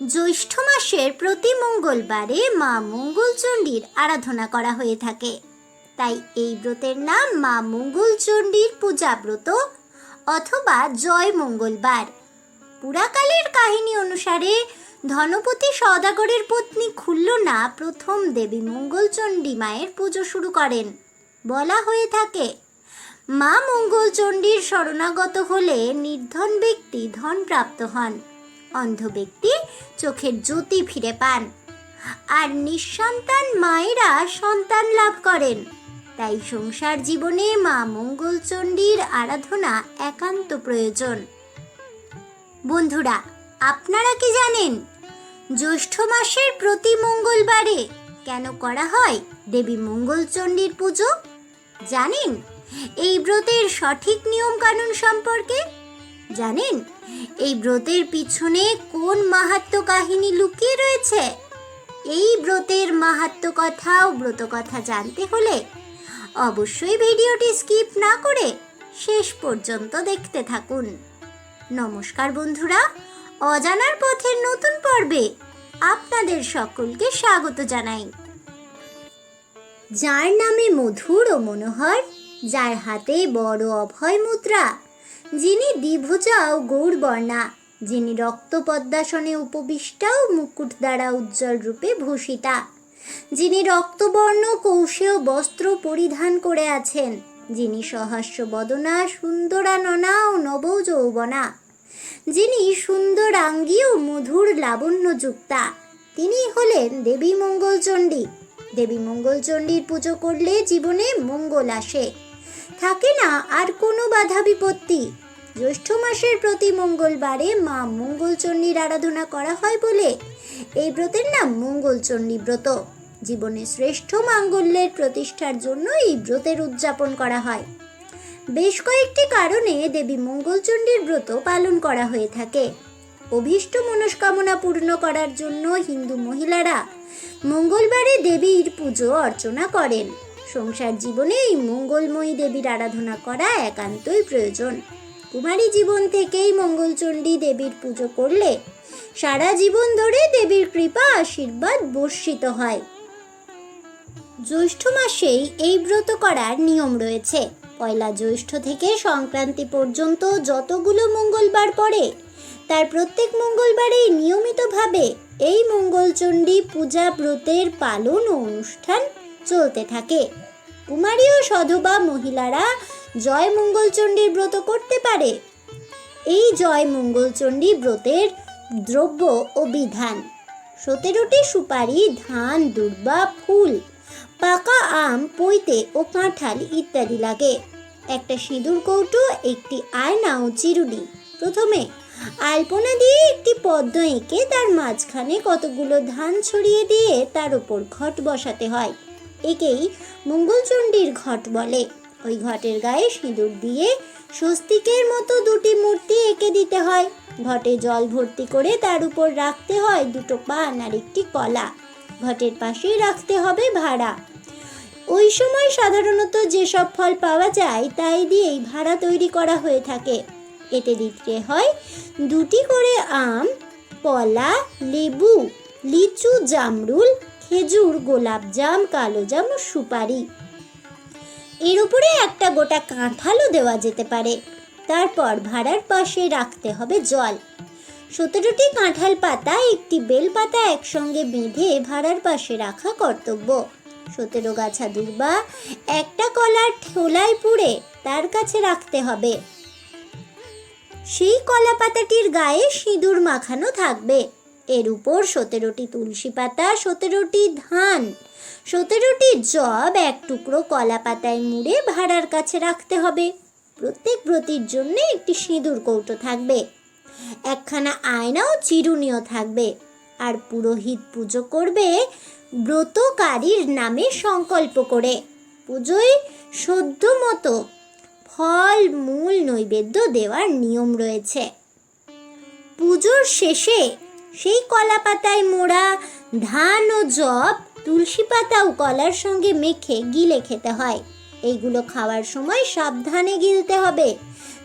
জ্যৈষ্ঠ মাসের প্রতি মঙ্গলবারে মা মঙ্গলচণ্ডীর আরাধনা করা হয়ে থাকে। তাই এই ব্রতের নাম মা মঙ্গলচণ্ডীর পূজা ব্রত অথবা জয় মঙ্গলবার। পুরাকালের কাহিনী অনুসারে ধনপতি সওদাগরের পত্নী খুল্লনা প্রথম দেবী মঙ্গলচণ্ডী মায়ের পুজো শুরু করেন। বলা হয়ে থাকে, মা মঙ্গলচণ্ডীর শরণাগত হলে নির্ধন ব্যক্তি ধন প্রাপ্ত হন। অন্ধ ব্যক্তি চোখের জ্যোতি ফিরে পান। আর নিঃসন্তান মায়েরা সন্তান লাভ করেন। তাই সংসার জীবনে মা মঙ্গলচণ্ডীর আরাধনা একান্ত প্রয়োজন। বন্ধুরা, আপনারা কি জানেন, জ্যৈষ্ঠ মাসের প্রতি মঙ্গলবারে কেন করা হয় দেবী মঙ্গলচণ্ডীর পুজো? জানেন? এই ব্রতের সঠিক নিয়ম কানুন সম্পর্কে? জানেন? এই ব্রতের পিছনে কোন মাহাত্ম কাহিনী লুকিয়ে রয়েছে? এই ব্রতের মাহাত্ম কথা ও ব্রত কথা জানতে হলে অবশ্যই ভিডিওটি স্কিপ না করে শেষ পর্যন্ত দেখতে থাকুন। নমস্কার বন্ধুরা, অজানার পথের নতুন পর্বে আপনাদের সকলকে স্বাগত জানাই। যার নামে মধুর ও মনোহর, যার হাতে বড় অভয় মুদ্রা যিনি দ্বিভুজা ও গৌরবর্ণা, যিনি রক্তপদ্মাসনে উপবিষ্টা ও মুকুট দ্বারা উজ্জ্বল রূপে ভূষিতা, যিনি রক্তবর্ণ কৌশেয় বস্ত্র পরিধান করে আছেন, যিনি সহাস্য বদনা, সুন্দরাননা ও নব যৌবনা যিনি সুন্দর আঙ্গী ও মধুর লাবণ্যযুক্তা, তিনি হলেন দেবী মঙ্গলচণ্ডী। দেবী মঙ্গলচণ্ডীর পুজো করলে জীবনে মঙ্গল আসে। থাকে না আর কোনো বাধা বিপত্তি। জ্যৈষ্ঠ মাসের প্রতি মঙ্গলবারে মা মঙ্গলচণ্ডীর আরাধনা করা হয় বলে এই ব্রতের নাম মঙ্গলচণ্ডী ব্রত। জীবনে শ্রেষ্ঠ মাঙ্গল্যের প্রতিষ্ঠার জন্য এই ব্রতের উদযাপন করা হয়। বেশ কয়েকটি কারণে দেবী মঙ্গলচণ্ডীর ব্রত পালন করা হয়ে থাকে। অভীষ্ট মনস্কামনা পূর্ণ করার জন্য হিন্দু মহিলারা মঙ্গলবারে দেবীর পুজো অর্চনা করেন। সংসার জীবনে এই মঙ্গলময়ী দেবীর আরাধনা করা একান্তই প্রয়োজন। কুমারী জীবন থেকেই মঙ্গলচণ্ডী দেবীর পুজো করলে সারা জীবন ধরে দেবীর কৃপা, আশীর্বাদ বর্ষিত হয়। জ্যৈষ্ঠ মাসেই এই ব্রত করার নিয়ম রয়েছে। পয়লা জ্যৈষ্ঠ থেকে সংক্রান্তি পর্যন্ত যতগুলো মঙ্গলবার পড়ে, তার প্রত্যেক মঙ্গলবারেই নিয়মিতভাবে এই মঙ্গলচণ্ডী পূজা ব্রতের পালন ও অনুষ্ঠান চলতে থাকে। কুমারী ও সধবা মহিলারা জয় মঙ্গলচণ্ডীর ব্রত করতে পারে। এই জয় মঙ্গলচণ্ডী ব্রতের দ্রব্য ও বিধান। সতেরোটি সুপারি, ধান, দুর্বা, ফুল, পাকা আম, পৈতে ও কাঁঠাল ইত্যাদি লাগে। একটা সিঁদুর কৌটো, একটি আয়না ও চিরুনি। প্রথমে আলপনা দিয়ে একটি পদ্ম এঁকে তার মাঝখানে কতগুলো ধান ছড়িয়ে দিয়ে তার উপর ঘট বসাতে হয়। একেই মঙ্গলচণ্ডীর ঘট বলে। ওই ঘটের গায়ে সিঁদুর দিয়ে স্বস্তিকের মতো দুটি মূর্তি এঁকে দিতে হয়। ঘটে জল ভর্তি করে তার উপর রাখতে হয় দুটো পান আর একটি কলা। ঘটের পাশেই রাখতে হবে ভাড়া। ওই সময় সাধারণত যেসব ফল পাওয়া যায়, তাই দিয়েই ভাড়া তৈরি করা হয়ে থাকে। এতে দিতে হয় দুটি করে আম, কলা, লেবু, লিচু, জামরুল খেজুর, গোলাপজাম, কালোজাম ও সুপারি। এর উপরে একটা গোটা কাঁঠালও দেওয়া যেতে পারে। তারপর ভাড়ার পাশে রাখতে হবে জল। সতেরোটি কাঁঠাল পাতা একটি বেল পাতা একসঙ্গে বেঁধে ভাড়ার পাশে রাখা কর্তব্য। সতেরো গাছা দুর্বা, একটা কলার ঠোলায় পুড়ে তার কাছে রাখতে হবে। সেই কলা পাতাটির গায়ে সিঁদুর মাখানো থাকবে। এর উপর সতেরোটি তুলসী পাতা, সতেরোটি ধান। সতেরোটি জব এক টুকরো কলা পাতায় মুড়ে ভাড়ার কাছে রাখতে হবে। প্রত্যেক ব্রতির জন্য একটি সিঁদুর কৌটো থাকবে। একখানা আয়না ও চিরুনিও থাকবে। আর পুরোহিত পুজো করবে ব্রতকারীর নামে সংকল্প করে। পুজোয় সদ্য মতো ফল, মূল, নৈবেদ্য দেওয়ার নিয়ম রয়েছে। পুজোর শেষে সেই কলা পাতায় মোড়া ধান ও জব তুলসী পাতা ও কলার সঙ্গে মেখে গিলে খেতে হয়। এইগুলো খাওয়ার সময় সাবধানে গিলতে হবে,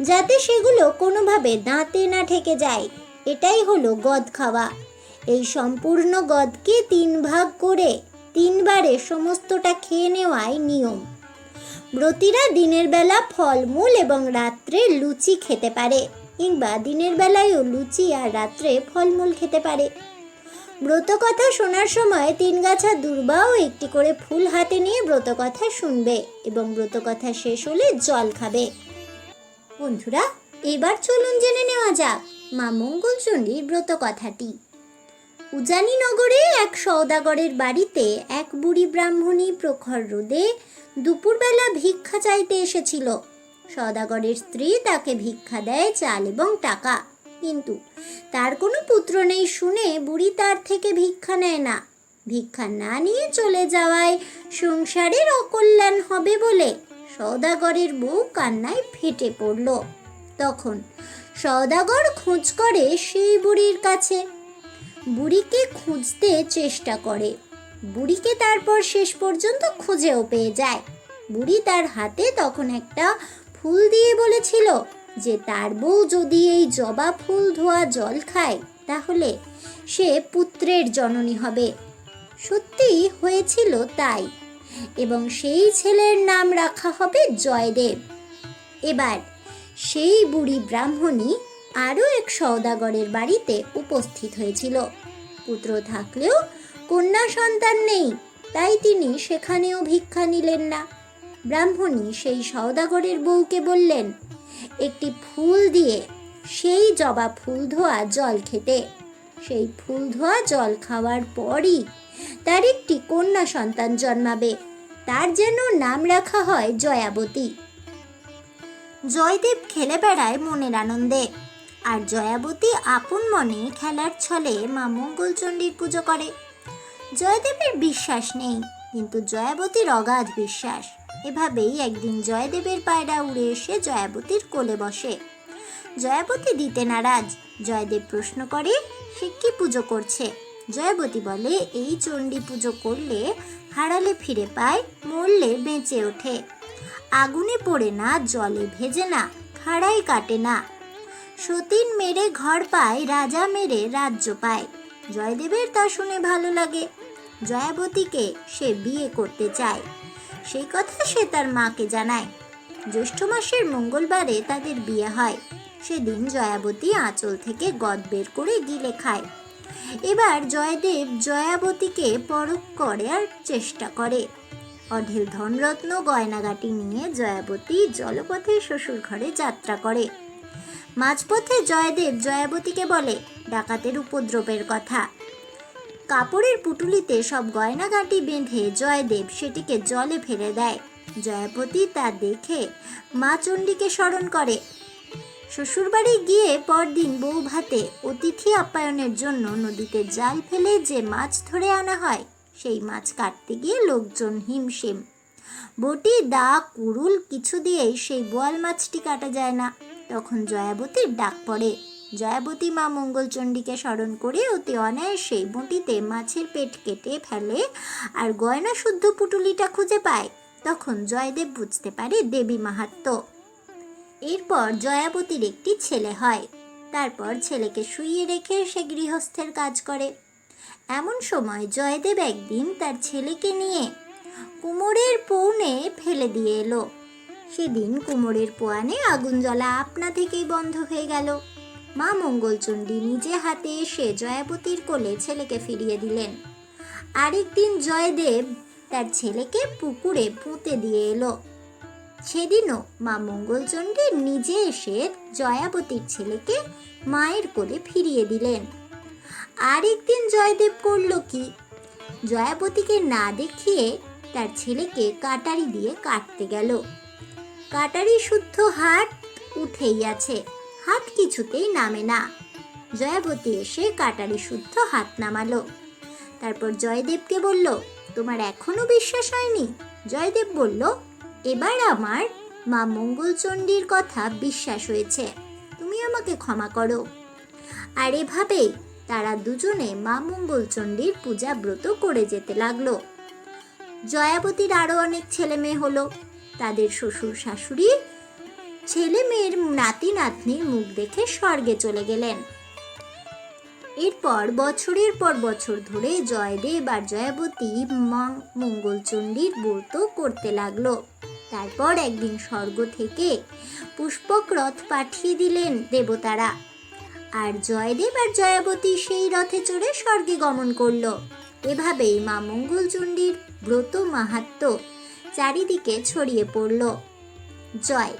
যাতে সেগুলো কোনোভাবে দাঁতে না ঠেকে যায়। এটাই হলো গদ খাওয়া। এই সম্পূর্ণ গদকে তিন ভাগ করে তিনবারে সমস্তটা খেয়ে নেওয়াই নিয়ম। ব্রতীরা দিনের বেলা ফলমূল এবং রাত্রে লুচি খেতে পারে। কিংবা দিনের বেলায়ও লুচি আর রাত্রে ফলমূল খেতে পারে। ব্রতকথা শোনার সময় তিন গাছা দুর্বাও একটি করে ফুল হাতে নিয়ে ব্রতকথা শুনবে এবং ব্রতকথা শেষ হলে জল খাবে। বন্ধুরা, এবার চলুন জেনে নেওয়া যাক মা মঙ্গলচণ্ডীর ব্রত কথাটি উজানি নগরে এক সওদাগরের বাড়িতে এক বুড়ি ব্রাহ্মণী প্রখর রোদে দুপুরবেলা ভিক্ষা চাইতে এসেছিল। সওদাগরের স্ত্রী তাকে ভিক্ষা দেয় চাল এবং টাকা। কিন্তু তার কোনো পুত্র নেই শুনে বুড়ি তার থেকে ভিক্ষা নেয় না। ভিক্ষা না নিয়ে চলে যাওয়ায় সংসারের অকল্যাণ হবে বলে সওদাগরের বউ কান্নায় ফেটে পড়ল। তখন সওদাগর খোঁজ করে সেই বুড়ির কাছে। বুড়িকে খুঁজতে চেষ্টা করে। বুড়িকে তারপর শেষ পর্যন্ত খুঁজেও পেয়ে যায়। বুড়ি তার হাতে তখন একটা ফুল দিয়ে বলেছিল যে তার বউ যদি এই জবা ফুল ধোয়া জল খায়, তাহলে সে পুত্রের জননী হবে। সত্যি হয়েছিল তাই। এবং সেই ছেলের নাম রাখা হবে জয়দেব। এবার সেই বুড়ি ব্রাহ্মণী আরও এক সওদাগরের বাড়িতে উপস্থিত হয়েছিল। পুত্র থাকলেও কন্যা সন্তান নেই, তাই তিনি সেখানেও ভিক্ষা নিলেন না। ব্রাহ্মণী সেই সওদাগরের বউকে বললেন, একটি ফুল দিয়ে সেই জবা ফুল ধোয়া জল খেতে। সেই ফুল ধোয়া জল খাওয়ার পরই তার একটি কন্যা সন্তান জন্মাবে। তার যেন নাম রাখা হয় জয়াবতী। জয়দেব খেলে বেড়ায় মনের আনন্দে। আর জয়াবতী আপন মনে খেলার ছলে মা মঙ্গলচণ্ডীর পুজো করে। জয়দেবের বিশ্বাস নেই, কিন্তু জয়াবতীর অগাধ বিশ্বাস। এভাবেই একদিন জয়দেবের পায়রা উড়ে এসে জয়াবতীর কোলে বসে। জয়াবতী দিতে নারাজ। জয়দেব প্রশ্ন করে, সে কি পুজো করছে? জয়াবতী বলে, এই চণ্ডী পুজো করলে হারালে ফিরে পায়, মরলে বেঁচে ওঠে। আগুনে পড়ে না, জলে ভেজে না খাড়াই কাটে না। সতীন মেরে ঘর পায়, রাজা মেরে রাজ্য পায়। জয়দেবের তা শুনে ভালো লাগে। জয়াবতীকে সে বিয়ে করতে চায়। সেই কথা সে তার মাকে জানায়। জ্যৈষ্ঠ মাসের মঙ্গলবারে তাদের বিয়ে হয়। সেদিন জয়াবতী আঁচল থেকে গদ বের করে গিলে খায়। এবার জয়দেব জয়াবতীকে পরখ করার চেষ্টা করে। অঢেল ধনরত্ন গয়নাগাটি নিয়ে জয়াবতী জলপথে শ্বশুর ঘরে যাত্রা করে। মাঝপথে জয়দেব জয়াবতীকে বলে, ডাকাতের উপদ্রবের কথা। কাপড়ের পুটুলিতে সব গয়নাগাটি বেঁধে জয়দেব সেটিকে জলে ফেলে দেয়। জয়াপতি তা দেখে মা চণ্ডীকে স্মরণ করে। শ্বশুরবাড়ি গিয়ে পরদিন বউ ভাতে অতিথি আপ্যায়নের জন্য নদীতে জাল ফেলে যে মাছ ধরে আনা হয়, সেই মাছ কাটতে গিয়ে লোকজন হিমশিম। বটি দা কুরুল কিছু দিয়েই সেই বোয়াল মাছটি কাটা যায় না। তখন জয়াবতীর ডাক পড়ে জয়াবতী মা মঙ্গলচণ্ডীকে স্মরণ করে অতি অনায়াসে বটিতে মাছের পেট কেটে ফেলে আর গয়না শুদ্ধ পুটুলিটা খুঁজে পায়। তখন জয়দেব বুঝতে পারে দেবী মাহাত্ম্য। এরপর জয়াবতীর একটি ছেলে হয়। তারপর ছেলেকে শুইয়ে রেখে সে গৃহস্থের কাজ করে। এমন সময় জয়দেব একদিন তার ছেলেকে নিয়ে কুমোরের পৌনে ফেলে দিয়ে এলো। সেদিন কুমোরের পোয়ানে আগুন জ্বলা আপনা থেকেই বন্ধ হয়ে গেল। মা মঙ্গলচণ্ডী নিজে হাতে এসে জয়াবতীর কোলে ছেলেকে ফিরিয়ে দিলেন। আরেকদিন জয়দেব তার ছেলেকে পুকুরে পুঁতে দিয়ে এলো। সেদিনও মা মঙ্গলচণ্ডী নিজে এসে জয়াবতীর ছেলেকে মায়ের কোলে ফিরিয়ে দিলেন। আরেকদিন জয়দেব করল কি? জয়াবতীকে না দেখিয়ে তার ছেলেকে কাটারি দিয়ে কাটতে গেল। কাটারি শুদ্ধ হাত উঠেই আছে। হাত কিছুতেই নামে না। জয়াবতী এসে কাটারি শুদ্ধ হাত নামালো। তারপর জয়দেবকে বলল, তোমার এখনও বিশ্বাস হয়নি? জয়দেব বলল, এবার আমার মা মঙ্গলচণ্ডীর কথা বিশ্বাস হয়েছে। তুমি আমাকে ক্ষমা করো। আর এভাবেই তারা দুজনে মা মঙ্গলচণ্ডীর পূজা ব্রত করে যেতে লাগল। জয়াবতীর আরও অনেক ছেলে মেয়ে হলো। তাদের শ্বশুর শাশুড়ি ছেলে মেয়ের নাতি নাতনির মুখ দেখে স্বর্গে চলে গেলেন। এরপর বছরের পর বছর ধরে জয়দেব আর জয়াবতী মা মঙ্গলচণ্ডীর ব্রত করতে লাগল। তারপর একদিন স্বর্গ থেকে পুষ্পক রথ পাঠিয়ে দিলেন দেবতারা। আর জয়দেব আর জয়াবতী সেই রথে চড়ে স্বর্গে গমন করল। এভাবেই মা মঙ্গলচণ্ডীর ব্রত মাহাত্ম চারিদিকে ছড়িয়ে পড়ল। জয়।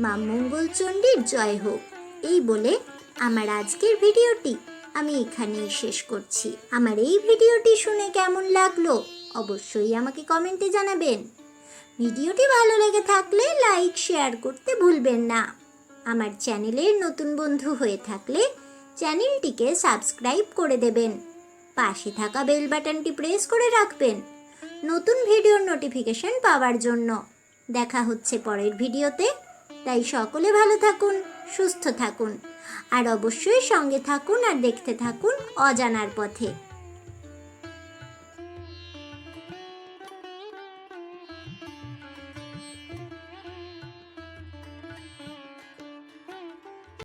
মা মঙ্গলচণ্ডীর জয় হোক। এই বলে আমার আজকের ভিডিওটি আমি এখানেই শেষ করছি। আমার এই ভিডিওটি শুনে কেমন লাগল অবশ্যই আমাকে কমেন্টে জানাবেন। ভিডিওটি ভালো লেগে থাকলে লাইক, শেয়ার করতে ভুলবেন না। আমার চ্যানেলের নতুন বন্ধু হয়ে থাকলে চ্যানেলটিকে সাবস্ক্রাইব করে দেবেন। পাশে থাকা বেল বাটনটি প্রেস করে রাখবেন নতুন ভিডিওর নোটিফিকেশন পাওয়ার জন্য। দেখা হচ্ছে পরের ভিডিওতে। তাই সকলে ভালো থাকুন, সুস্থ থাকুন, আর অবশ্যই সঙ্গে থাকুন আর দেখতে থাকুন অজানার পথে।